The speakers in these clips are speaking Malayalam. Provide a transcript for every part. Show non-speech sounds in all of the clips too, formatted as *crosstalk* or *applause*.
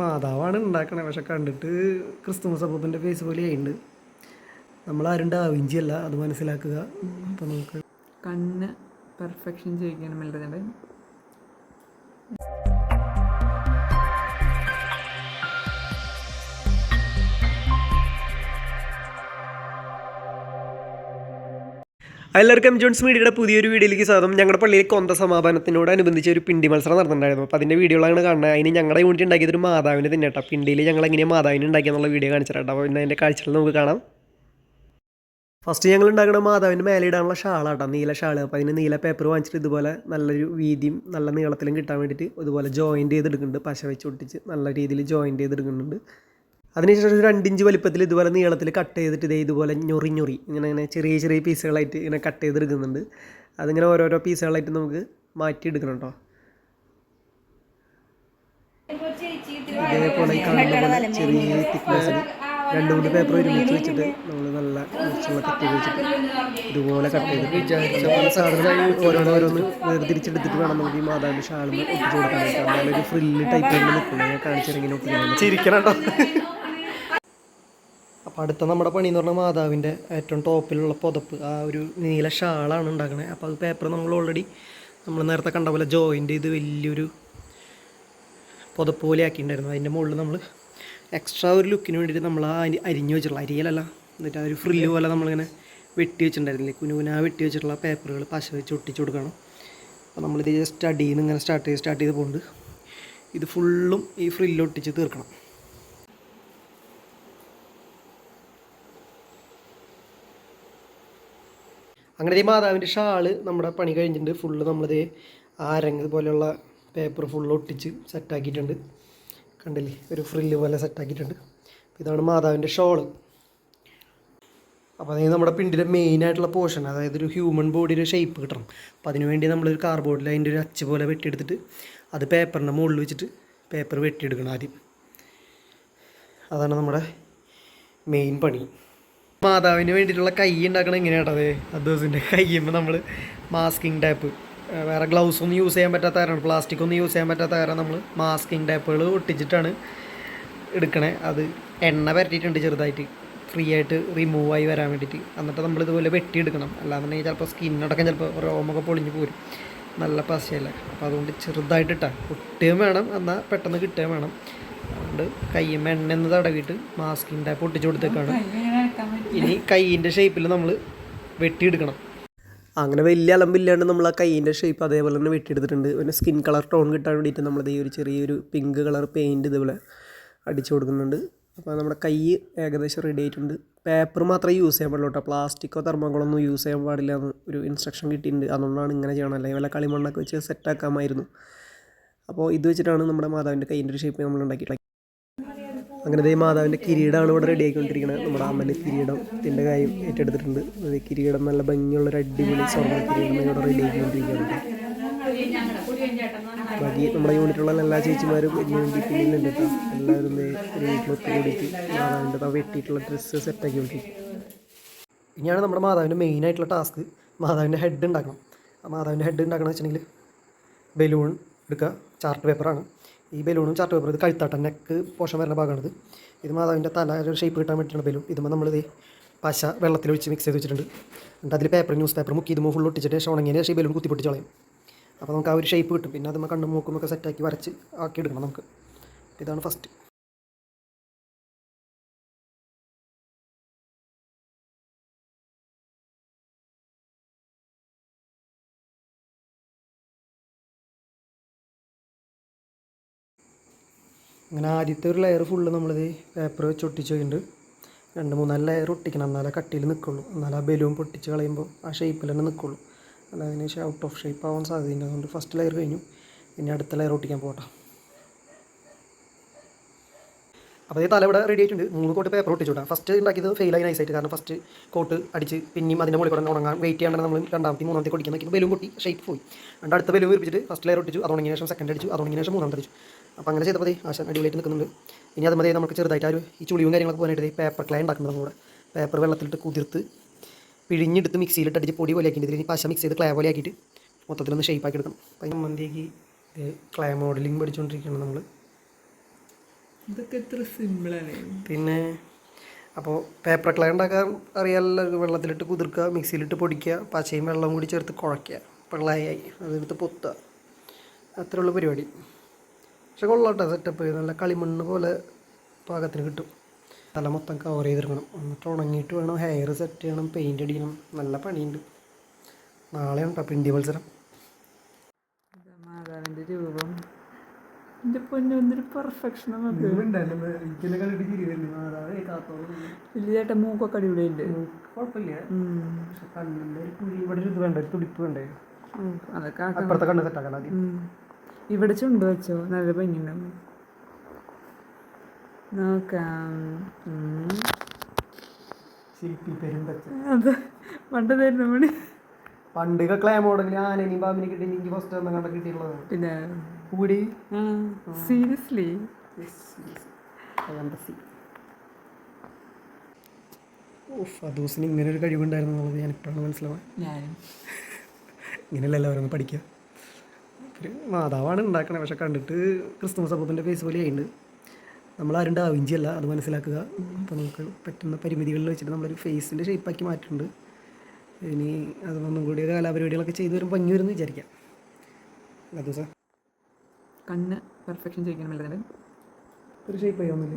മാതാവാണ് ഉണ്ടാക്കണേ. പക്ഷെ കണ്ടിട്ട് ക്രിസ്തുമസ് അപ്പൂപ്പന്റെ ഫേസ് പോലെ ആയിണ്ട്. നമ്മളാരും ഡാവിഞ്ചി അല്ല അത് മനസ്സിലാക്കുക. അപ്പം നമുക്ക് കണ്ണ് പെർഫെക്ഷൻ ചെയ്യിക്കാനും മെല്ലുന്നുണ്ട് എല്ലാവർക്കും ജോൺസ് മീഡിയയുടെ പുതിയൊരു വീഡിയോയിലേക്ക് സ്വാഗതം. ഞങ്ങളുടെ പള്ളിയിൽ കൊന്ത സമാപനത്തിനോടനുബന്ധിച്ച് ഒരു പിണ്ടി മത്സരം നടന്നിട്ടുണ്ടായിരുന്നു. അപ്പോൾ അതിന്റെ വീഡിയോകളാണ് കാണുന്നത്. അതിന് ഞങ്ങളുടെ യൂണിറ്റ് ഉണ്ടാക്കിയത് ഒരു മാതാവിനെ തന്നെ കേട്ടോ പിണ്ടിയിൽ ഞങ്ങൾ എങ്ങനെയാണ് മാതാവിനെ ഉണ്ടാക്കിയെന്നുള്ള വീഡിയോ കാണിച്ചിട്ടുണ്ട് അപ്പോൾ ഇന്ന് അതിന്റെ കാഴ്ചകൾ നമുക്ക് കാണാം. ഫസ്റ്റ് ഞങ്ങൾ ഉണ്ടാക്കുന്ന മാതാവിന്റെ മേലെ ഇടാനുള്ള ഷാളാട്ടോ. നീല ഷാൾ. അപ്പോൾ അതിന് നീല പേപ്പർ വാങ്ങിച്ചിട്ട് ഇതുപോലെ നല്ലൊരു വീതിയും നല്ല നീളത്തിലും കിട്ടാൻ വേണ്ടിയിട്ട് ഇതുപോലെ ജോയിന്റ് ചെയ്തെടുക്കുന്നുണ്ട്. പശ വെച്ച് ഒട്ടിച്ച് നല്ല രീതിയിൽ ജോയിന്റ് ചെയ്തെടുക്കുന്നുണ്ട്. അതിനുശേഷം ഒരു രണ്ടിഞ്ച് വലിപ്പത്തിൽ ഇതുപോലെ നീളത്തിൽ കട്ട് ചെയ്തിട്ട് ഇതേ ഇതുപോലെ ഞൊറി ഞൊറി ഇങ്ങനെ ഇങ്ങനെ ചെറിയ ചെറിയ പീസുകളായിട്ട് ഇങ്ങനെ കട്ട് ചെയ്തെടുക്കുന്നുണ്ട്. അതിങ്ങനെ ഓരോരോ പീസുകളായിട്ട് നമുക്ക് മാറ്റി എടുക്കണം കേട്ടോ ഇതേപോലെ ചെറിയ തിക്നെസ്സിൽ രണ്ട് മൂന്ന് പേപ്പർ ഒരുമിച്ച് വെച്ചിട്ട് നമ്മൾ നല്ല കട്ട് വെച്ചിട്ട് ഇതുപോലെ കട്ട് ചെയ്ത് വിചാരിച്ച പോലെ ഓരോന്നോരോന്ന് വേർതിരിച്ചെടുത്തിട്ട് വേണം നമുക്ക് ഈ മാതാവിന്റെ ഷാളിൽ ഒട്ടിച്ച് കൊടുക്കാനായിട്ട്. ഒരു ഫ്രില്ല് ടൈപ്പ് നിൽക്കുന്നത് ഞാൻ കാണിച്ചിറങ്ങി ഒട്ടിക്കുന്നത് ചിരിക്കണം കേട്ടോ അപ്പോൾ അടുത്ത നമ്മുടെ പണി എന്ന് പറഞ്ഞാൽ മാതാവിന്റെ ഏറ്റവും ടോപ്പിലുള്ള പുതപ്പ് ആ ഒരു നീല ഷാളാണ് ഉണ്ടാക്കുന്നത് അപ്പോൾ അത് പേപ്പർ നമ്മൾ ഓൾറെഡി നമ്മൾ നേരത്തെ കണ്ട പോലെ ജോയിന്റ് ചെയ്ത് വലിയൊരു പുതപ്പ് പോലെ ആക്കിയിട്ടുണ്ടായിരുന്നു. അതിന്റെ മുകളിൽ നമ്മൾ എക്സ്ട്രാ ഒരു ലുക്കിന് വേണ്ടിയിട്ട് നമ്മൾ ആ അരി അരിഞ്ഞു വെച്ചിട്ടുള്ള അരിയലല്ല എന്നിട്ട് ആ ഒരു ഫ്രില്ല് പോലെ നമ്മളിങ്ങനെ വെട്ടി വെച്ചിട്ടുണ്ടായിരുന്നില്ലേ? കുനുകുന വെട്ടി വെച്ചിട്ടുള്ള പേപ്പറുകൾ പശ വെച്ച് ഒട്ടിച്ച് കൊടുക്കണം. അപ്പോൾ നമ്മളിത് ജസ്റ്റ് അടിയിൽ നിന്ന് ഇങ്ങനെ സ്റ്റാർട്ട് ചെയ്ത് സ്റ്റാർട്ട് ചെയ്ത് പോകുന്നുണ്ട് ഇത് ഫുള്ളും ഈ ഫ്രില്ല് ഒട്ടിച്ച് തീർക്കണം. അങ്ങനെ ഈ മാതാവിന്റെ ഷാൾ നമ്മുടെ പണി കഴിഞ്ഞിട്ടുണ്ട്. ഫുള്ള് നമ്മളത് ആരങ്ങ് പോലെയുള്ള പേപ്പർ ഫുള്ള് ഒട്ടിച്ച് സെറ്റാക്കിയിട്ടുണ്ട് കണ്ടില്ലേ? ഒരു ഫ്രില്ല് പോലെ സെറ്റാക്കിയിട്ടുണ്ട് ഇതാണ് മാതാവിന്റെ ഷോൾ. അപ്പോൾ അതായത് നമ്മുടെ പിണ്ടിന്റെ മെയിൻ ആയിട്ടുള്ള പോർഷൻ അതായത് ഒരു ഹ്യൂമൻ ബോഡിയുടെ ഷേപ്പ് കിട്ടണം. അപ്പോൾ അതിനുവേണ്ടി നമ്മളൊരു കാർബോർഡിൽ അതിന്റെ ഒരു അച്ച് പോലെ വെട്ടിയെടുത്തിട്ട് അത് പേപ്പറിന്റെ മുകളിൽ വെച്ചിട്ട് പേപ്പർ വെട്ടിയെടുക്കണം ആദ്യം. അതാണ് നമ്മുടെ മെയിൻ പണി. മാതാവിന് വേണ്ടിയിട്ടുള്ള കൈ ഉണ്ടാക്കണം എങ്ങനെയാണ് അത്? അദ്വസിന്റെ കയ്യുമ്പോൾ നമ്മൾ മാസ്കിങ് ടാപ്പ് വേറെ ഗ്ലൗസ് ഒന്നും യൂസ് ചെയ്യാൻ പറ്റാത്ത കാരണം പ്ലാസ്റ്റിക് ഒന്നും യൂസ് ചെയ്യാൻ പറ്റാത്ത കാരണം നമ്മൾ മാസ്കിങ് ടാപ്പുകൾ ഒട്ടിച്ചിട്ടാണ് എടുക്കണേ. അത് എണ്ണ പരട്ടിയിട്ടുണ്ട് ചെറുതായിട്ട്. ഫ്രീ ആയിട്ട് റിമൂവ് ആയി വരാൻ വേണ്ടിയിട്ട്. എന്നിട്ട് നമ്മൾ ഇതുപോലെ വെട്ടിയെടുക്കണം. അല്ലാന്നുണ്ടെങ്കിൽ ചിലപ്പോൾ സ്കിന്നടക്കം ചിലപ്പോൾ രോമൊക്കെ പൊളിഞ്ഞ് പോരും. നല്ല പശയല്ല. അപ്പോൾ അതുകൊണ്ട് ചെറുതായിട്ടിട്ടാ. ഒട്ടുകയും വേണം. എന്നാൽ പെട്ടെന്ന് കിട്ടുകയും വേണം. അതുകൊണ്ട് കയ്യുമ്മ എണ്ണ എന്ന് തടവിയിട്ട് മാസ്കിന്റെ പൊട്ടിച്ചു കൊടുത്തേക്കാണ്. ഇനി കൈയിന്റെ ഷേപ്പിൽ നമ്മൾ വെട്ടിയെടുക്കണം. അങ്ങനെ വലിയ അലമ്പില്ലാണ്ട് നമ്മൾ ആ കൈയിന്റെ ഷേപ്പ് അതേപോലെ തന്നെ വെട്ടിയെടുത്തിട്ടുണ്ട്. പിന്നെ സ്കിൻ കളർ ടോൺ കിട്ടാൻ വേണ്ടിയിട്ട് നമ്മൾ ഈ ഒരു ചെറിയൊരു പിങ്ക് കളർ പെയിന്റ് ഇതുപോലെ അടിച്ചു കൊടുക്കുന്നുണ്ട്. അപ്പോൾ നമ്മുടെ കൈ ഏകദേശം റെഡി ആയിട്ടുണ്ട്. പേപ്പർ മാത്രമേ യൂസ് ചെയ്യാൻ പാടുള്ളൂ കേട്ടോ. പ്ലാസ്റ്റിക്കോ തെർമോക്കോളോ ഒന്നും യൂസ് ചെയ്യാൻ പാടില്ല എന്ന് ഒരു ഇൻസ്ട്രക്ഷൻ കിട്ടിയിട്ടുണ്ട്. അതുകൊണ്ടാണ് ഇങ്ങനെ ചെയ്യണം അല്ലെങ്കിൽ വല്ല കളിമണ്ണൊക്കെ വെച്ച് സെറ്റാക്കാമായിരുന്നു അപ്പോൾ ഇത് വെച്ചിട്ടാണ് നമ്മുടെ മാതാവിന്റെ കൈയിന്റെ ഷേപ്പ് നമ്മൾ ഉണ്ടാക്കിയിട്ടുള്ളത്. അങ്ങനെ ദേ മാതാവിന്റെ കിരീടമാണ് ഇവിടെ റെഡി ആയിക്കൊണ്ടിരിക്കുന്നത് നമ്മുടെ അമ്മന്റെ കിരീടത്തിന്റെ കാര്യം ഏറ്റെടുത്തിട്ടുണ്ട്. കിരീടം നല്ല ഭംഗിയുള്ള ഒരു അടിപൊളി സ്വർണ കിരീടം ഇവിടെ റെഡി ആയിക്കൊണ്ടിരിക്കുന്നുണ്ട് ബാക്കി നമ്മുടെ യൂണിറ്റുള്ള എല്ലാ ചേച്ചിമാരും ഇതിനു വേണ്ടി പിന്നിലുണ്ട് കേട്ടോ. എല്ലാവരും വീട്ടിലൊക്കെ കൂടിയിട്ട് മാതാവിന്റെ വെട്ടിയിട്ടുള്ള ഡ്രസ്സ് സെറ്റാക്കിക്കൊണ്ടിരിക്കും ഇനിയാണ് നമ്മുടെ മാതാവിന്റെ മെയിൻ ആയിട്ടുള്ള ടാസ്ക് മാതാവിന്റെ ഹെഡ് ഉണ്ടാക്കണം. ആ മാതാവിന്റെ ഹെഡ് ഉണ്ടാക്കണം വെച്ചിട്ടുണ്ടെങ്കിൽ ബലൂൺ എടുക്കുക. ചാർട്ട് പേപ്പറാണ് ഈ ബലൂണും ചാർട്ട് പേപ്പർ ഇത് കഴുത്താട്ട നെക്ക് പോഷൻ വരുന്ന ഭാഗമാണിത്. ഇത് മാതാവിന്റെ തല ഒരു ഷേപ്പ് കിട്ടാൻ വേണ്ടിയിട്ടാണ് ബലൂൺ. ഇതുമ്പോൾ നമ്മളിത് പശ വെള്ളത്തിലൊഴിച്ച് മിക്സ് ചെയ്ത് വെച്ചിട്ടുണ്ട്. എന്നിട്ട് അതിൽ പേപ്പർ ന്യൂസ് പേപ്പർ മുക്കി ഇതുമ്പോൾ ഫുൾ ഒട്ടിച്ചിട്ട് ശേഷം ഉണങ്ങിയതിന് ശേഷം ബലൂൺ കുത്തി കളയും. അപ്പോൾ നമുക്ക് ആ ഒരു ഷേപ്പ് കിട്ടും. പിന്നെ അതുമ്പോൾ കണ്ണും മൂക്കും ഒക്കെ സെറ്റാക്കി വരച്ച് ആക്കി എടുക്കണം നമുക്ക്. ഇതാണ് ഫസ്റ്റ് അങ്ങനെ ആദ്യത്തെ ഒരു ലെയർ ഫുള്ള് നമ്മളിത് പേപ്പർ വെച്ച് ഒട്ടിച്ച് കഴിഞ്ഞിട്ട് രണ്ട് മൂന്നാൽ ലെയർ ഒട്ടിക്കണം. എന്നാലേ കട്ടിയിൽ നിൽക്കുള്ളൂ എന്നാലും ആ ബലൂൺ പൊട്ടിച്ച് കളയുമ്പോൾ ആ ഷേപ്പിൽ തന്നെ നിൽക്കുള്ളൂ അല്ല അതിന് ഔട്ട് ഓഫ് ഷേപ്പ് ആവാൻ സാധ്യതയുണ്ട്. അതുകൊണ്ട് ഫസ്റ്റ് ലെയർ കഴിഞ്ഞു. ഇനി അടുത്ത ലെയർ ഒട്ടിക്കാൻ പോകട്ടെ. അപ്പോൾ ഈ തല ഇവിടെ റെഡി ആയിട്ടുണ്ട്. മൂന്ന് കോട്ട് പേപ്പർ ഒട്ടിച്ചു വിടാം ഫസ്റ്റ് ഉണ്ടാക്കിയത് ഫെയിൽ ആയി നൈസായിട്ട് കാരണം ഫസ്റ്റ് കോട്ട് അടിച്ച് പിന്നെയും അതിന്റെ മുകളിൽ കൂടെ ഉണങ്ങാൻ വെയിറ്റ് ചെയ്യാണ്ട് നമ്മൾ രണ്ടാമത്തെ മൂന്നാമത്തെ കൊടിക്കാൻ നോക്കിയപ്പോൾ ബലൂൺ പൊട്ടി ഷേപ്പ് പോയി. രണ്ട് അടുത്ത ബലൂൺ വിരിപ്പിച്ചിട്ട് ഫസ്റ്റ് ലെയർ ഒട്ടിച്ചു. അത് ശേഷം സെക്കൻഡ് അടിച്ചു. അത് ശേഷം മൂന്നാമത്തെ അടിച്ചു. അപ്പോൾ അങ്ങനെ ചെയ്തപ്പോൾ മതി ആശാൻ അടിപൊളിയായിട്ട് നിൽക്കുന്നുണ്ട് ഇനി അത് മതി നമുക്ക് ചെറുതായിട്ട് ആ ഒരു ഈ ചുളിയും കാര്യങ്ങളൊക്കെ പോകാനായിട്ട് പേപ്പർ ക്ലേ ഉണ്ടാക്കുന്നത് നമ്മുടെ പേപ്പർ വെള്ളത്തിലിട്ട് കുതിർത്ത് പിഴിഞ്ഞെടുത്ത് മിക്സിയിലിട്ട് അടിച്ച് പൊടി പോലെ ആക്കിയിട്ട് ഇനി പശ മിക്സ് ചെയ്ത് ക്ലേ പോലെ ആക്കിയിട്ട് മൊത്തത്തിലൊന്ന് ഷേപ്പ് ആക്കി എടുക്കണം. അപ്പം മന്തിക്ക് ക്ലേ മോഡലിംഗ് പഠിച്ചുകൊണ്ടിരിക്കുകയാണ് നമ്മൾ ഇതൊക്കെ എത്ര സിമ്പിളല്ലേ പിന്നെ അപ്പോൾ പേപ്പർ ക്ലേ ഉണ്ടാക്കാൻ അറിയാമല്ലോ വെള്ളത്തിലിട്ട് കുതിർക്കുക മിക്സിയിലിട്ട് പൊടിക്കുക പച്ചയും വെള്ളവും കൂടി ചേർത്ത് കുഴയ്ക്കുക. പിള്ളയായി അതെടുത്ത് പൊത്തുക. അത്രയുള്ള പരിപാടി. പക്ഷെ കൊള്ളാട്ടെ സെറ്റപ്പ് നല്ല കളിമണ്ണ് പോലെ പാകത്തിന് കിട്ടും. തല മൊത്തം കവർ ചെയ്തിരിക്കണം. എന്നിട്ട് ഉണങ്ങിയിട്ട് വേണം. ഹെയർ സെറ്റ് ചെയ്യണം. പെയിന്റ് അടിക്കണം. നല്ല പണിയുണ്ട്. നാളെ ഉണ്ടോ പിണ്ടി മത്സരം. ഇതാ മാതാവിന്റെ രൂപം. എന്റെ പൊന്നു എന്തൊരു പെർഫെക്ഷനാണ് അത്. വലിയ ചേട്ടൻ മൂക്കൊക്കെ അടിപൊളിയുണ്ട് കുഴപ്പമില്ല അതൊക്കെ അപ്പുറത്തെ കണ്ണ് സെറ്റാക്കണം ആദ്യം. ഇവിടെ ചുണ്ട് വെച്ചോ? നല്ല ഭംഗിയുണ്ടാവും. നോക്കാം. ശില്പി പെരുമ്പച്ച അത് പണ്ട് തരുന്ന മണി പണ്ട് ക്ലേ മോഡലിൽ ആനനെയും പാമ്പിനെ കിട്ടി എനിക്ക് ഫസ്റ്റ് ഒന്നും കണ്ട കിട്ടിയുള്ളത് പിന്നെ കൂടി സീരിയസ്ലി ദിവസം ഇങ്ങനെ ഒരു കഴിവുണ്ടായിരുന്നു എന്നുള്ളത് ഞാൻ ഇപ്പോഴാണ് മനസ്സിലാവാൻ ഞാനും. ഇങ്ങനെയല്ല എല്ലാവരും പഠിക്കുക. മാതാവാണ് ഉണ്ടാക്കണത് പക്ഷെ കണ്ടിട്ട് ക്രിസ്തുമസ് അപ്പത്തിന്റെ ഫേസ് പോലെ ആയിട്ടുണ്ട് നമ്മളാരും ഡാവിഞ്ചി അല്ല അത് മനസ്സിലാക്കുക. അപ്പോൾ നമുക്ക് പറ്റുന്ന പരിമിതികളിൽ വെച്ചിട്ട് നമ്മളൊരു ഫേസിന്റെ ഷേപ്പാക്കി മാറ്റുന്നുണ്ട് ഇനി അത് ഒന്നും കൂടി കലാപരിപാടികളൊക്കെ ചെയ്ത് വരുമ്പോൾ ഭംഗി വരുമെന്ന് വിചാരിക്കാം. അല്ല ദിവസം കണ്ണ് പെർഫെക്ഷൻ ചെയ്യിക്കണം മെല്ലതിന്റെ ഒരു ഷേപ്പ് ചെയ്യാമെന്നില്ല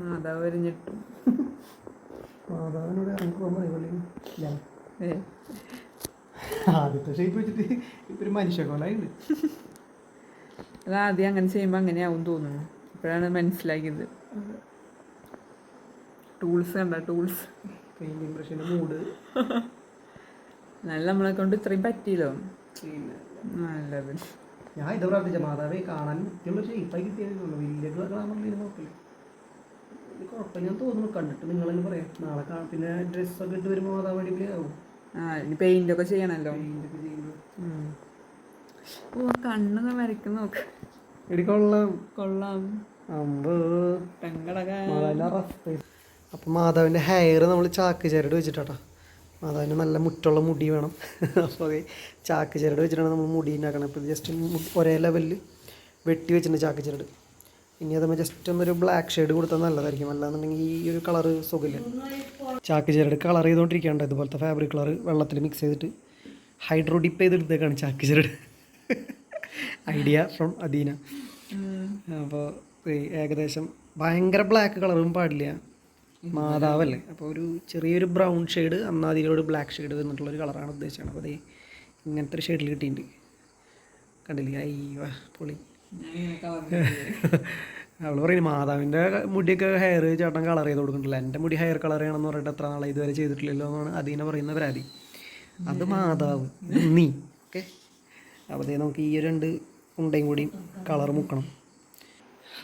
മാതാവ് വരിഞ്ഞിട്ടു മാതാവിനോട് ഇല്ല? ഏ ആദ്യത്തെ ഷേപ്പ് വെച്ചിട്ട് ഒരു മനുഷ്യ കൊലായിണ്ട്. അത് ആദ്യം അങ്ങനെ ചെയ്യുമ്പോൾ അങ്ങനെയാവും തോന്നുന്നു. ഇപ്പോഴാണ് മനസ്സിലാക്കിയത്. ടൂൾസ് കണ്ട ടൂൾസ് പെയിന്റിങ് ബ്രഷിന്റെ മൂഡ് നല്ല നമ്മളെ കൊണ്ട് ഇത്രയും പറ്റിയല്ലോ? നല്ലത്. ഞാൻ ഇത് പ്രാർത്ഥിച്ച മാതാവേ കാണാൻ വൃത്തിയുള്ള ഷേപ്പായി കിട്ടിയതുള്ളൂ വലിയ ഗ്ലാമറിൽ നോക്കില്ല കുഴപ്പമില്ല. തോന്നുന്നു. കണ്ടിട്ട് നിങ്ങളെന്നെ പറയാം. നാളെ കാണാം. പിന്നെ ഡ്രസ്സൊക്കെ ഇട്ട് വരുമ്പോൾ മാതാവ് അടിപൊളിയാവും. ആ ഇനി പെയിന്റ് ഒക്കെ ചെയ്യണല്ലോ. ഓ കണ്ണൊക്കെ വരയ്ക്കുന്ന നോക്ക്. എടിക്കൊള്ളാം കൊള്ളാം. പെങ്കടക അപ്പം മാതാവിന്റെ ഹെയർ നമ്മൾ ചാക്ക് ചരട് വെച്ചിട്ടാട്ടോ. മാതാവിന് നല്ല മുറ്റുള്ള മുടി വേണം. *laughs* അപ്പോൾ അത് ചാക്ക് ചരട് വെച്ചിട്ടാണ് നമ്മൾ മുടി ഉണ്ടാക്കണം അപ്പോൾ ജസ്റ്റ് ഒരേ ലെവലിൽ വെട്ടി വെച്ചിട്ടുണ്ട് ചാക്ക് ചരട് ഇനി അതുമ്പോൾ ജസ്റ്റ് ഒന്നൊരു ബ്ലാക്ക് ഷെയ്ഡ് കൊടുത്താൽ നല്ലതായിരിക്കും. അല്ലാന്നുണ്ടെങ്കിൽ ഈ ഒരു കളറ് സുഖമില്ല. ചാക്ക് ചരട് കളർ ചെയ്തുകൊണ്ടിരിക്കുകയാണ് ഇതുപോലത്തെ ഫാബ്രിക് കളർ വെള്ളത്തിൽ മിക്സ് ചെയ്തിട്ട്. ഹൈഡ്രോ ഡിപ്പ് ചെയ്തെടുത്തേക്കാണ് ചാക്ക് ചരട്. ഐഡിയ ഫ്രം അദീന അപ്പോൾ ഏകദേശം ഭയങ്കര ബ്ലാക്ക് കളറും പാടില്ല. മാതാവല്ലേ? അപ്പോൾ ഒരു ചെറിയൊരു ബ്രൗൺ ഷെയ്ഡ് അന്നാതിലോട് ബ്ലാക്ക് ഷെയ്ഡ് വന്നിട്ടുള്ള ഒരു കളറാണ് ഉദ്ദേശിച്ചത്. അപ്പോൾ അതേ ഇങ്ങനത്തെ ഒരു ഷെയ്ഡിൽ കിട്ടിയിട്ടുണ്ട്. കണ്ടില്ലേ? അയ്യോ പൊളി. *laughs* അവൾ പറയും മാതാവിന്റെ മുടിയൊക്കെ ഹെയർ ചേട്ടൻ കളർ ചെയ്ത് കൊടുക്കുന്നുണ്ടല്ലോ. എന്റെ മുടി ഹെയർ കളർ ചെയ്യണമെന്ന് പറഞ്ഞിട്ട് എത്ര നാളെ ഇതുവരെ ചെയ്തിട്ടില്ലല്ലോ എന്നാണ് അതിനെ പറയുന്ന പരാതി. അത് മാതാവ് നീ. ഓക്കെ. അപ്പോൾ നമുക്ക് ഈ രണ്ട് ഉണ്ടയും കൂടി കളർ മുക്കണം.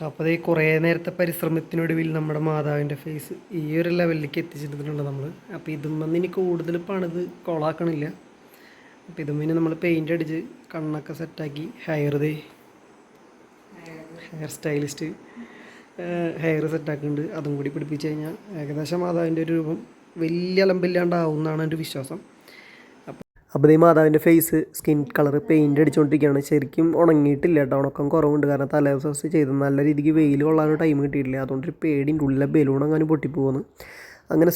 അപ്പോൾ ഈ കുറേ നേരത്തെ പരിശ്രമത്തിനൊടുവിൽ നമ്മുടെ മാതാവിന്റെ ഫേസ് ഈ ഒരു ലെവലിലേക്ക് എത്തിച്ചിട്ടുണ്ട് നമ്മൾ അപ്പോൾ ഇതുമെന്ന് ഇനി കൂടുതൽ പണിത് കൊളാക്കണില്ല അപ്പോൾ ഇതും പിന്നെ നമ്മൾ പെയിന്റ് അടിച്ച് കണ്ണൊക്കെ സെറ്റാക്കി ഹെയർ ഹെയർ സ്റ്റൈലിസ്റ്റ് ഹെയർ സെറ്റാക്കുന്നുണ്ട് അതും കൂടി പിടിപ്പിച്ച് കഴിഞ്ഞാൽ ഏകദേശം മാതാവിന്റെ ഒരു രൂപം വലിയ അലമ്പില്ലാണ്ടാവുന്നതാണ് എന്റെ വിശ്വാസം. അപ്പോൾ ഈ മാതാവിന്റെ ഫേസ് സ്കിൻ കളർ പെയിന്റ് അടിച്ചുകൊണ്ടിരിക്കുകയാണ് ശരിക്കും ഉണങ്ങിയിട്ടില്ല കേട്ടോ. ഉണക്കം കുറവുണ്ട്. കാരണം തലേ ദിവസം ചെയ്ത് നല്ല രീതിക്ക് വെയിൽ കൊള്ളാനും ടൈം കിട്ടിയിട്ടില്ല. അതുകൊണ്ട് ഒരു പേടിന്റെ ഉള്ളിലെ ബലൂൺ അങ്ങനെ പൊട്ടിപ്പോകുന്നു അങ്ങനെ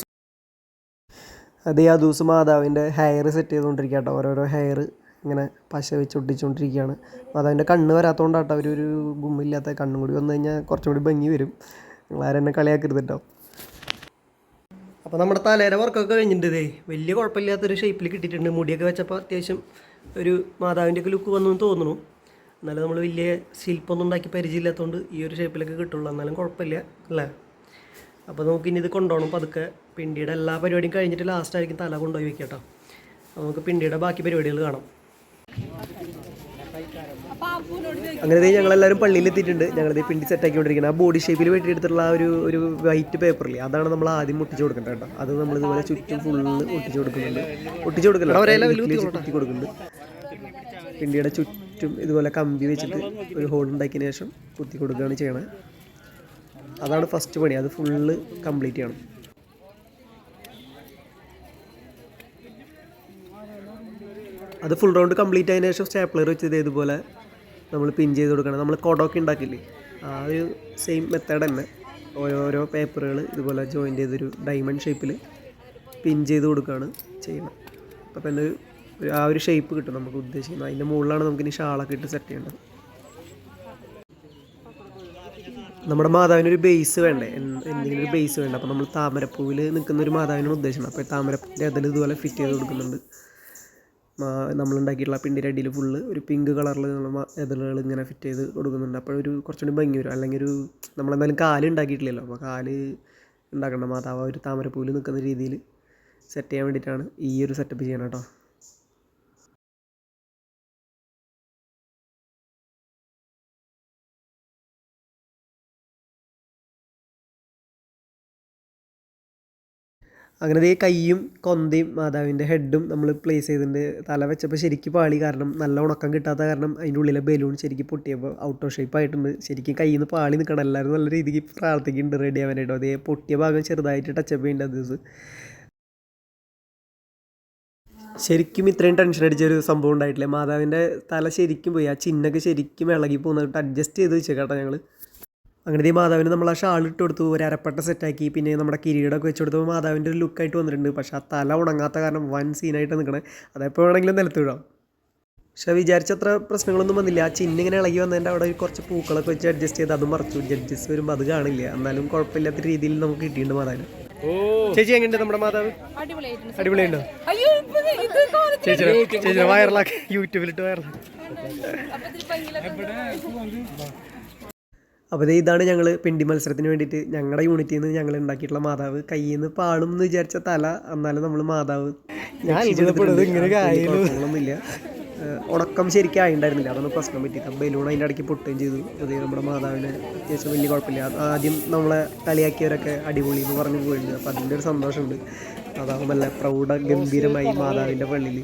അതേ ആ ദിവസം മാതാവിന്റെ ഹെയർ സെറ്റ് ചെയ്തുകൊണ്ടിരിക്കുക കേട്ടോ. ഓരോരോ ഹെയർ ഇങ്ങനെ പശ വെച്ച് ഒട്ടിച്ചുകൊണ്ടിരിക്കുകയാണ്. മാതാവിന്റെ കണ്ണ് വരാത്തതുകൊണ്ടാട്ടോ അവരൊരു ഗുമ്മില്ലാത്ത കണ്ണും കൂടി വന്നു കഴിഞ്ഞാൽ കുറച്ചും കൂടി ഭംഗി വരും. നിങ്ങളാരെന്നെ കളിയാക്കരുത് കേട്ടോ അപ്പോൾ നമ്മുടെ തലേരെ വർക്കൊക്കെ കഴിഞ്ഞിട്ടുണ്ട് വലിയ കുഴപ്പമില്ലാത്തൊരു ഷേപ്പിൽ കിട്ടിയിട്ടുണ്ട്. മുടിയൊക്കെ വെച്ചപ്പോൾ അത്യാവശ്യം ഒരു മാതാവിന്റെ ഒക്കെ ലുക്ക് വന്നു എന്ന് തോന്നുന്നു. എന്നാലും നമ്മൾ വലിയ ശില്പമൊന്നും ഉണ്ടാക്കി പരിചയമില്ലാത്തതുകൊണ്ട് ഈ ഒരു ഷേപ്പിലൊക്കെ കിട്ടുള്ളൂ. എന്നാലും കുഴപ്പമില്ല അല്ലേ? അപ്പോൾ നമുക്ക് ഇനി ഇത് കൊണ്ടുപോകണം പതുക്കെ. പിണ്ടിയുടെ എല്ലാ പരിപാടിയും കഴിഞ്ഞിട്ട് ലാസ്റ്റ് ആയിരിക്കും തല കൊണ്ടുപോയി വെക്കാം കേട്ടോ. നമുക്ക് പിണ്ടിയുടെ ബാക്കി പരിപാടികൾ കാണാം. അങ്ങനെ ഞങ്ങളെല്ലാവരും പള്ളിയിൽ എത്തിയിട്ടുണ്ട്. ഞങ്ങളിത് പിണ്ടി സെറ്റ് ആക്കിക്കൊണ്ടിരിക്കുന്നത് ആ ബോഡി ഷേപ്പിൽ വെട്ടിയെടുത്തിട്ടുള്ള ആ ഒരു ഒരു വൈറ്റ് പേപ്പറില്ലേ അതാണ് നമ്മൾ ആദ്യം ഒട്ടിച്ചു കൊടുക്കേണ്ടത് കേട്ടോ. അത് നമ്മൾ ഇതുപോലെ ചുറ്റും ഫുള്ള് ഒട്ടിച്ചു കൊടുക്കുന്നുണ്ട്. ഒട്ടിച്ചു കൊടുക്കില്ല കുത്തി കൊടുക്കുന്നുണ്ട്. പിണ്ടിയുടെ ചുറ്റും ഇതുപോലെ കമ്പി വെച്ചിട്ട് ഒരു ഹോൾ ഉണ്ടാക്കിയതിന് ശേഷം കുത്തി കൊടുക്കുകയാണ് ചെയ്യണത് അതാണ് ഫസ്റ്റ് പണി. അത് ഫുള്ള് കംപ്ലീറ്റ് ചെയ്യണം. അത് ഫുൾ റൗണ്ട് കംപ്ലീറ്റ് ആയതിനു ശേഷം സ്റ്റാപ്ലർ വെച്ചത് ഇതുപോലെ നമ്മൾ പിൻ ചെയ്ത് കൊടുക്കണം നമ്മൾ കൊടൊക്കെ ഉണ്ടാക്കില്ലേ? ആ ഒരു സെയിം മെത്തേഡ് തന്നെ. ഓരോരോ പേപ്പറുകൾ ഇതുപോലെ ജോയിൻ ചെയ്തൊരു ഡയമണ്ട് ഷേപ്പിൽ പിൻ ചെയ്ത് കൊടുക്കുകയാണ് ചെയ്യണം അപ്പോൾ തന്നെ ഒരു ആ ഒരു ഷേപ്പ് കിട്ടും നമുക്ക് ഉദ്ദേശിക്കുന്നത്. അതിന്റെ മുകളിലാണ് നമുക്ക് ഇനി ഷാളൊക്കെ ഇട്ട് സെറ്റ് ചെയ്യേണ്ടത്. നമ്മുടെ മാതാവിന് ഒരു ബേസ് വേണ്ടേ? എന്ത് എന്തെങ്കിലും ഒരു ബേസ് വേണ്ട? അപ്പോൾ നമ്മൾ താമരപ്പൂവിൽ നിൽക്കുന്ന ഒരു മാതാവിനാണ് ഉദ്ദേശിക്കുന്നത്. അപ്പോൾ താമരപ്പൂവിന്റെ അതിൽ ഇതുപോലെ ഫിറ്റ് ചെയ്ത് കൊടുക്കുന്നുണ്ട്. നമ്മൾ ഉണ്ടാക്കിയിട്ടുള്ള പിണ്ടിന്റെ അടിയിൽ ഫുള്ള് ഒരു പിങ്ക് കളറിൽ നമ്മൾ ഇങ്ങനെ ഫിറ്റ് ചെയ്ത് കൊടുക്കുന്നുണ്ട്. അപ്പോൾ ഒരു കുറച്ചുകൂടി ഭംഗി വരും. അല്ലെങ്കിൽ ഒരു നമ്മളെന്തായാലും കാൽ ഉണ്ടാക്കിയിട്ടില്ലല്ലോ. അപ്പോൾ കാൽ ഉണ്ടാക്കണം മാതാവ് ഒരു താമരപ്പൂവിൽ നിൽക്കുന്ന രീതിയിൽ സെറ്റ് ചെയ്യാൻ വേണ്ടിയിട്ടാണ് ഈ ഒരു സെറ്റപ്പ് ചെയ്യണം കേട്ടോ. അങ്ങനെ ദേ കൈയും കൊന്തയും മാതാവിന്റെ ഹെഡും നമ്മൾ പ്ലേസ് ചെയ്തിട്ടുണ്ട്. തല വെച്ചപ്പോൾ ശരിക്കും പാളി. കാരണം നല്ല ഉണക്കം കിട്ടാത്ത കാരണം അതിന്റെ ഉള്ളിലെ ബലൂൺ ശരിക്കും പൊട്ടിയപ്പോൾ ഔട്ട് ഷേപ്പ് ആയിട്ടുണ്ട്. ശരിക്കും കയ്യിൽ നിന്ന് പാളി നിൽക്കണം. എല്ലാവരും നല്ല രീതിക്ക് പ്രാർത്ഥിക്കുന്നുണ്ട്. റെഡി ആവാനായിട്ട്. അതേ പൊട്ടിയ ഭാഗം ചെറുതായിട്ട് ടച്ചപ്പ് ചെയ്യേണ്ട ദിവസം ശരിക്കും ഇത്രയും ടെൻഷൻ അടിച്ച ഒരു സംഭവം ഉണ്ടായിട്ടില്ല? മാതാവിന്റെ തല ശരിക്കും പോയി. ആ ചിന്നൊക്കെ ശരിക്കും ഇളകി പോകുന്നിട്ട് അഡ്ജസ്റ്റ് ചെയ്ത് വെച്ചേക്കാട്ടോ ഞങ്ങൾ അങ്ങനെ ഈ മാതാവിന് നമ്മൾ ആ ഷാൾ ഇട്ട് കൊടുത്തു ഒരു അരപ്പട്ട സെറ്റാക്കി പിന്നെ നമ്മുടെ കിരീടമൊക്കെ വെച്ച് കൊടുത്തപ്പോൾ മാതാവിന്റെ ഒരു ലുക്കായിട്ട് വന്നിട്ടുണ്ട്. പക്ഷേ ആ തല ഉണങ്ങാത്ത കാരണം വൻ സീനായിട്ട് നിൽക്കണേ അതെപ്പോൾ വേണമെങ്കിലും നിലത്ത് വിടാം. പക്ഷേ വിചാരിച്ചത്ര പ്രശ്നങ്ങളൊന്നും വന്നില്ല. ആ ചിഹ്നം ഇങ്ങനെ ഇളകി വന്നതിന്റെ അവിടെ കുറച്ച് പൂക്കളൊക്കെ വെച്ച് അഡ്ജസ്റ്റ് ചെയ്ത് അത് മറച്ചു. ജഡ്ജസ് വരുമ്പോൾ അത് കാണില്ല. എന്നാലും കുഴപ്പമില്ലാത്ത രീതിയിൽ നമുക്ക് കിട്ടിയിട്ടുണ്ട് മാതാവിന്. ചേച്ചി എങ്ങനെയുണ്ട് നമ്മുടെ മാതാവ്? അടിപൊളിയുണ്ടോ? ചേച്ചി ചേച്ചി വൈറലാക്കി യൂട്യൂബിലിട്ട് വൈറലാക്കി. അപ്പോൾ ഇതാണ് ഞങ്ങൾ പെണ്ടി മത്സരത്തിന് വേണ്ടിയിട്ട് ഞങ്ങളുടെ യൂണിറ്റിൽ നിന്ന് ഞങ്ങൾ ഉണ്ടാക്കിയിട്ടുള്ള മാതാവ്. കയ്യിൽ നിന്ന് പാളും എന്ന് വിചാരിച്ച തല എന്നാലും നമ്മൾ മാതാവ്. കാര്യങ്ങളൊന്നുമില്ല ഉണക്കം ശരിക്കും ആയിണ്ടായിരുന്നില്ല. അതൊന്നും പ്രശ്നം പറ്റി ബലൂൺ അതിന്റെ ഇടയ്ക്ക് പൊട്ടുകയും ചെയ്തു. അത് നമ്മുടെ മാതാവിന് അത്യാവശ്യം വലിയ കുഴപ്പമില്ല. ആദ്യം നമ്മളെ കളിയാക്കിയവരൊക്കെ അടിപൊളി എന്ന് പറഞ്ഞു പോയിട്ടുണ്ട്. അപ്പോൾ അതിന്റെ ഒരു സന്തോഷമുണ്ട്. അതാവും നല്ല പ്രൗഢ ഗംഭീരമായി മാതാവിന്റെ പള്ളിയിൽ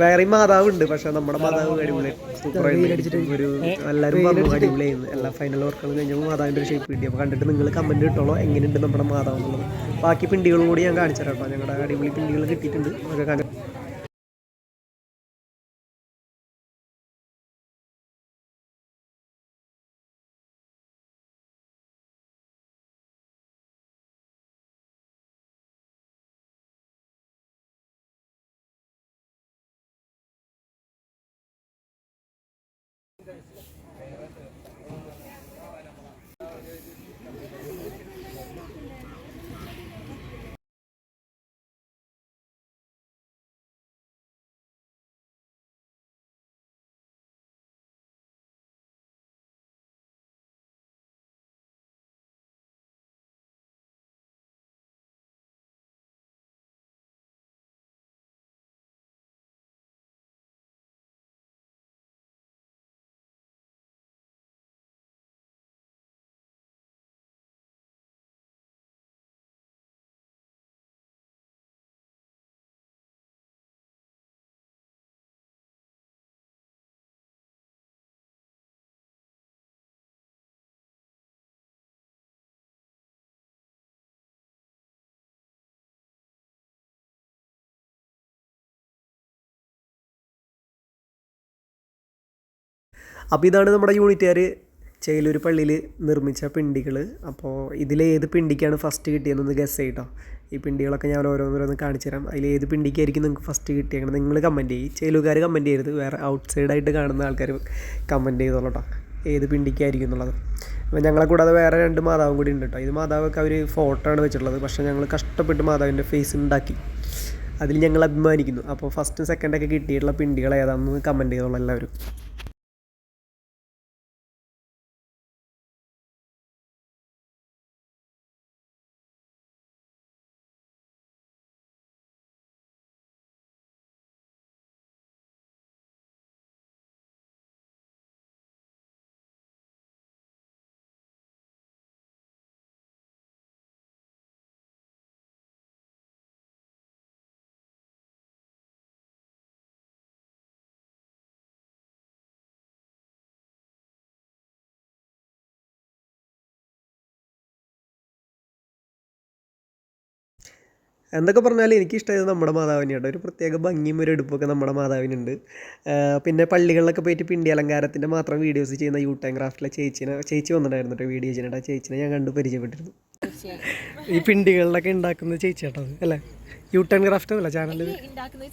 വേറെയും മാതാവ് ഉണ്ട് പക്ഷെ നമ്മുടെ മാതാവ് അടിപൊളി. സൂപ്പറായിട്ട് ഒരു എല്ലാവരും പറഞ്ഞു അടിപൊളിയായിരുന്നു. എല്ലാ ഫൈനൽ വർക്കുകളും കഴിഞ്ഞപ്പോൾ മാതാവിന്റെ ഒരു ഷേപ്പ് കിട്ടി. അപ്പോൾ കണ്ടിട്ട് നിങ്ങൾ കമന്റ് ഇട്ടോളോ എങ്ങനെയുണ്ട് നമ്മുടെ മാതാവ് എന്നുള്ളത്. ബാക്കി പിണ്ടികളും കൂടി ഞാൻ കാണിച്ചു തരാം കേട്ടോ. ഞങ്ങളുടെ അടിപൊളി പിണ്ടികൾ കിട്ടിയിട്ടുണ്ട്. അതൊക്കെ കാണാം അപ്പോൾ ഇതാണ് നമ്മുടെ യൂണിറ്റുകാർ ചേലൂർ പള്ളിയിൽ നിർമ്മിച്ച പിണ്ടികൾ അപ്പോൾ ഇതിലേത് പിണ്ടിക്കാണ് ഫസ്റ്റ് കിട്ടിയതെന്നൊന്ന് ഗസ് ചെയ്യട്ടോ ഈ പിണ്ടികളൊക്കെ ഞാൻ ഓരോന്നോരോന്ന് കാണിച്ചു തരാം. അതിൽ ഏത് പിണ്ടിക്കായിരിക്കും നിങ്ങൾക്ക് ഫസ്റ്റ് കിട്ടിയേക്കണം നിങ്ങൾ കമന്റ് ചെയ്യും. ചേലുകാർ കമന്റ് ചെയ്യരുത്. വേറെ ഔട്ട് സൈഡായിട്ട് കാണുന്ന ആൾക്കാർ കമന്റ് ചെയ്തോളട്ടോ ഏത് പിണ്ടിക്കായിരിക്കും എന്നുള്ളത്. അപ്പോൾ ഞങ്ങളെ കൂടാതെ വേറെ രണ്ട് മാതാവും കൂടി ഉണ്ട് കേട്ടോ ഇത് മാതാവൊക്കെ അവർ ഫോട്ടോ ആണ് വെച്ചിട്ടുള്ളത്. പക്ഷേ ഞങ്ങൾ കഷ്ടപ്പെട്ട് മാതാവിന്റെ ഫേസ് ഉണ്ടാക്കി അതിൽ ഞങ്ങൾ അഭിമാനിക്കുന്നു. അപ്പോൾ ഫസ്റ്റും സെക്കൻഡൊക്കെ കിട്ടിയിട്ടുള്ള പിണ്ടികൾ ഏതാണെന്ന് കമന്റ് ചെയ്തോളൂ എല്ലാവരും. എന്തൊക്കെ പറഞ്ഞാലും എനിക്കിഷ്ടമായത് നമ്മുടെ മാതാവിനെയാണ്. ഒരു പ്രത്യേക ഭംഗിയും ഒരു എടുപ്പൊക്കെ നമ്മുടെ മാതാവിനുണ്ട്. പിന്നെ പള്ളികളിലൊക്കെ പോയിട്ട് പിണ്ടി അലങ്കാരത്തിന്റെ മാത്രം വീഡിയോസ് ചെയ്യുന്ന യൂ ടൈം ക്രാഫ്റ്റിലെ ചേച്ചിനെ ചേച്ചി വന്നിട്ടുണ്ടായിരുന്നു കേട്ടോ വീഡിയോ ചെയ്യണ ചേച്ചിനെ ഞാൻ കണ്ടു പരിചയപ്പെട്ടിരുന്നു. ഈ പിണ്ടികളിലൊക്കെ ഉണ്ടാക്കുന്ന ചേച്ചി കേട്ടോ അല്ലേ? യൂ ടൈം ക്രാഫ്റ്റ് അല്ല ചാനലിൽ ഉണ്ടാക്കുന്നത്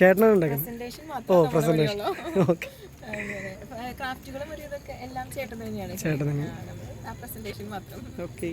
ചേട്ടനാണ്. ഉണ്ടാക്കുന്നത്. ഓ പ്രസന്റേഷൻ. ഓക്കെ. ക്രാഫ്റ്റുകളും ചേട്ടൻ തന്നെയാണ്. ചേട്ടൻ തന്നെയാണ് ഓക്കെ.